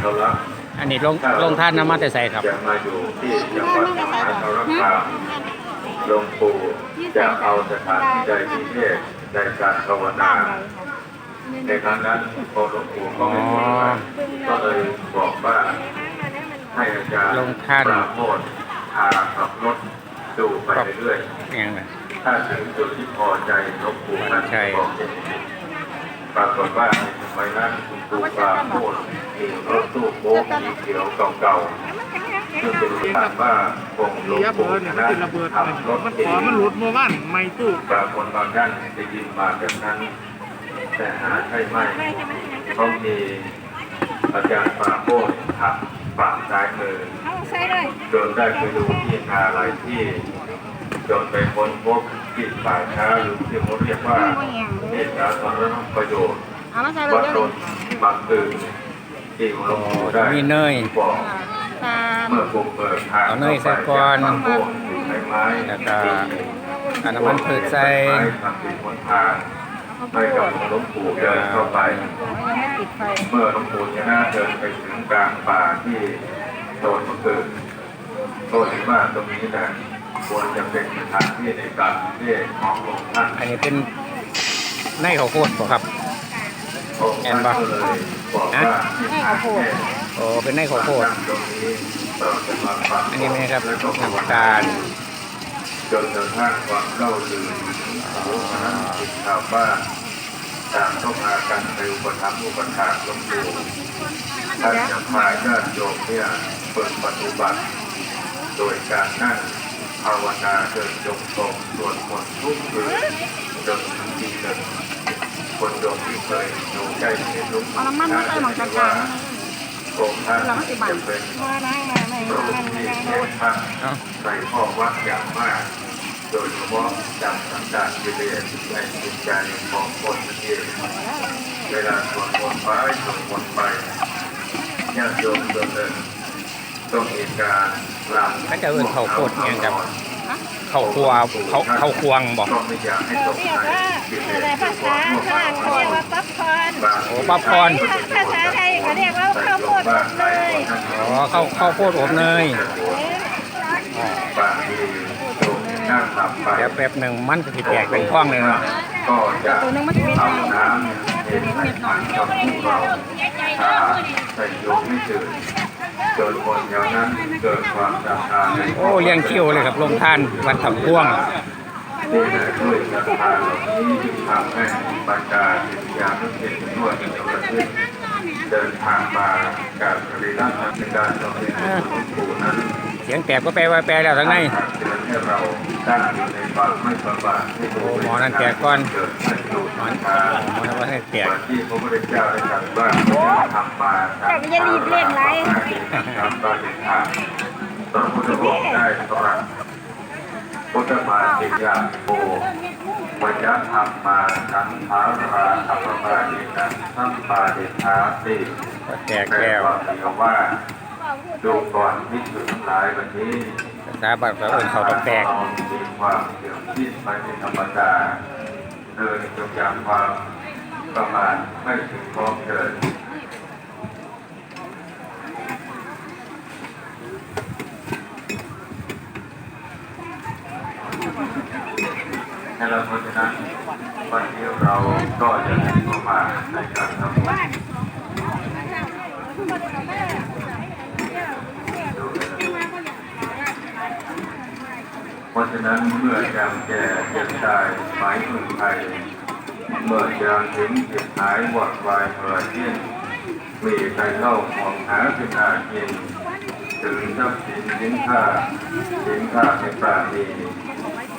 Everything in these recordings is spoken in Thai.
เขาละอันนี้ลงลงท่านน้ำมาแต่ใส่ครับจะมาอยู่ที่จังหวัดมหาสารคามหลวงปู่จะเอาสถานที่ใดที่เทศในการภาวนาในครั้งนั้นพอหลวงปู่ก็ไม่พูดอะไรก็เลยบอกว่าให้อาจารย์ลงท่านปราโมทพาขับรถดูไปเรื่อยๆอย่างนั้นถ้าถึงจุดที่พอใจหลวงปู่ท่านใช่บอกอย่างนี้ปรากฏว่าในสมัยนั้นคุณปู่ปราโมท มีรถตู้โบ๊ทสีเขียวเก่าๆซึ่งเป็นทางว่าองค์หลวงปู่เบิดเนี่ยนั้นมันระทำรถเอขอมันหลุดเมื่อวานไม่ตู้ปรากฏบางท่านได้ยินมาแบบนั้น แต่หาใช่ไหมเขามีอาจารย์ปราโมทขับฝั่งซ้ายมือจนได้ไปดูที่นาหลายที่จนไปค้นพบที่ป่าช้าหรือที่เขาเรียกว่าเหตุการณ์สาธารณประโยชน์วัดเดี๋ยวนบางตึงที่หลวงปู่ได้ มีเนยบอกตามเมื่อบุกเบิกทางเอาเนยใส่ก่อนเข้าไปจากบางโพธิ์ใช้ไม้แล้วก็เอาน้ำมันพืชใส่ไม้ทำเป็นหนทางให้กับหลวงปู่เดินเข้าไปยังไม่ติดไฟเมื่อหลวงปู่ชนะเดินไปถึงกลางป่าที่โซนมะเกิดก็เห็นว่าตรงนี้นะควรจะเป็นสถานที่ในการเทศน์ของหลวงท่านอันนี้เป็นในข้าวโพดบ่ครับ องค์ท่านก็เลยบอกว่าให้ทานเทศน์โอ้เป็นในข้าวโพดตรงนี้เราจะมาฟังอันนี้ไหมครับแล้วก็ภาวน้ำนาตาลจนกระทั่งความเล่าลือหูคณะจิตชาวบ้านต่างต้องพากันไปอุปถัมภ์อุปถากหลวงปู่ท่านจะพาญาติโยมเนี่ยเปิดปฏิบัติ โดยการนั่งภาวนาเดินจงกรมสวดมนต์ทุกคืนจนถึงตีหนึ่ง คนโยมที่เคยอยู่ใกล้ชิดลวงเอาปู่น้ำมันไมาใส่หมองจัดการองค์ท่านเราไม่ติดบัตจะเป็นว่านั่งมาไม่รูปมันที่ยังเนท่านเอ้าในข้อวัดอย่างมาก โดยเฉพาะจำสันดานกิเลสในจิตใจของคนนั่เองเวลาสวดมนต์ไปสวดมนต์ไปญาติโยมเดินต้องมีการลำเขาจะเอิ้นเขาโพดอิหยังครับ ข้าวคั่วเขาข้าวควงบ่ก็ไม่อยากให้ตกเรียในกว่ากิเลอะไรสภาษาฝรั่งเขาเรียกว่าป๊อปคอร์นบางโอ้ป๊อปคอร์นภาษาไทยเขาเรียกว่าข้าวโพดอบเนยอ๋อข้าวข้าวโพดอบเนยบางทีโยมนั่งหลับไปเดี๋ยวแป๊บหนึ่งมันจะสิแตกเป็นข้องเลยเนาะก็จะเอาน้ำเนี่ยเทใส่ถังกับพวกเราถ้าใส่โยมไม่ตื่น จนคนแถวนั้นเกิดความศรัทธาในโอ้เลี้ยงคิวเลยครับลงท่านวัดถังพ่วงนี่แหละด้วยศรัทธาเหล่านี้จึงทำให้บรรดาศิษยานุศิษย์ทั่วประเทศเดินทางมาการปฏิบัติในการบำเพ็ญบุญหลวงปู่นั้นเสียงแตกก็แปลว่าแปลแล้วทั้งในเตือนให้เราตั้งอยู่ในความไม่ประมาทให้โอ้หมอนั่นแตกก่อนเกิดให้ดูหมอทางหมอนึ กว่าให้แตกที่พระพุทธเจ้าได้ตรัสว่าจะทำมาทำมาทำมาเป็นทางพระพุทธองค์ได้ตรัสพุทธมาติยาโภวัจธรรมมาสังขาราอัปปมาเดนะสัมปาเดชาติแตกแลแล้วว่าดูก่อนที่สุดทั้งหลายวันนี้ภาษาบัตรก็เอิ้นเขาต้องแตกความเสื่อมสิ้นไปเป็นธรรมดาเดินจงจากความ ประมาทไม่ถึงพร้อมเกิดให้เราเพราะฉะนั้นวันนี้เราก็จะได้เข้ามาในการทำบุญเพราะฉะนั้นเมื่อยามแก่เจ็บตายหมายถึงไทย เมื่อยามถึงเจ็บหายวอดวายเมื่อเที่ยงมีใครเล่ามองหาเป็นอาเย็นถึงทรัพย์สินสินค้าสินค้าในปราณี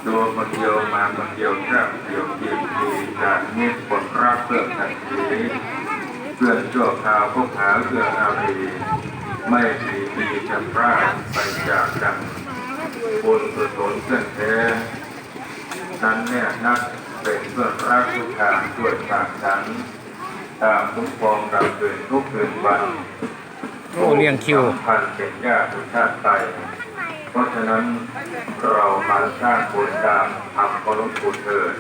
ตัวคนเดียวมาคนเดียวแค่เดียวเกียรมีจากมิตรผลรักเพื่อกันทีเพื่อนชั่วคราวพบหาเพื่อนอารีไม่มีปีจะพรากไปจากกันบุญกุศลเพื่อนแท้นั้นเนี่ยนัก เป็นเพื่อนรักทุกทางด้วยปากฉันตามคุ้มครองเราคืนทุกคืนวันโอ้เลี้ยงคิวพันเป็นญาติทุกชาติไปเพราะฉะนั้นเรามาสร้างบุญตามทำเคารพคุณเถิด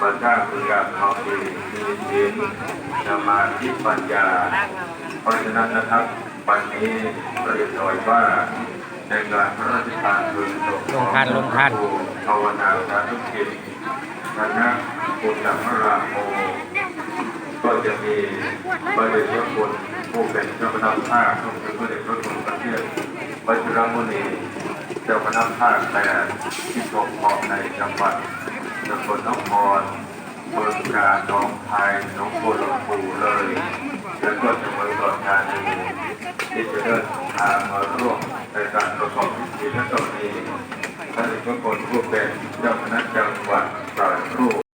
มาสร้างคุณงามความดีมีศีลสมาธิปัญญา เพราะฉะนั้นนะครับวันนี้เรียนหน่อยว่าในงานพระราชทานเพลิงศพลงทานลงทานภาวนาสาธุกิจ คณะปุตตมราโมก็จะมีพระเดชพระคุณผู้เป็นเจ้าคณะภาครวมถึงพระเดชพระคุณประเทศวัชิรมุนีเจ้าคณะภาคแต่ที่ปกครองในจังหวัดนครนครเมืองกาญน้องคายหนองบัวลำพูเลย แล้วก็จะมีต่องานหนึ่งที่จะเดินทางมาร่วมในการประกอบพิธีและตอนนี้พระเดชพระคุณผู้เป็นเจ้า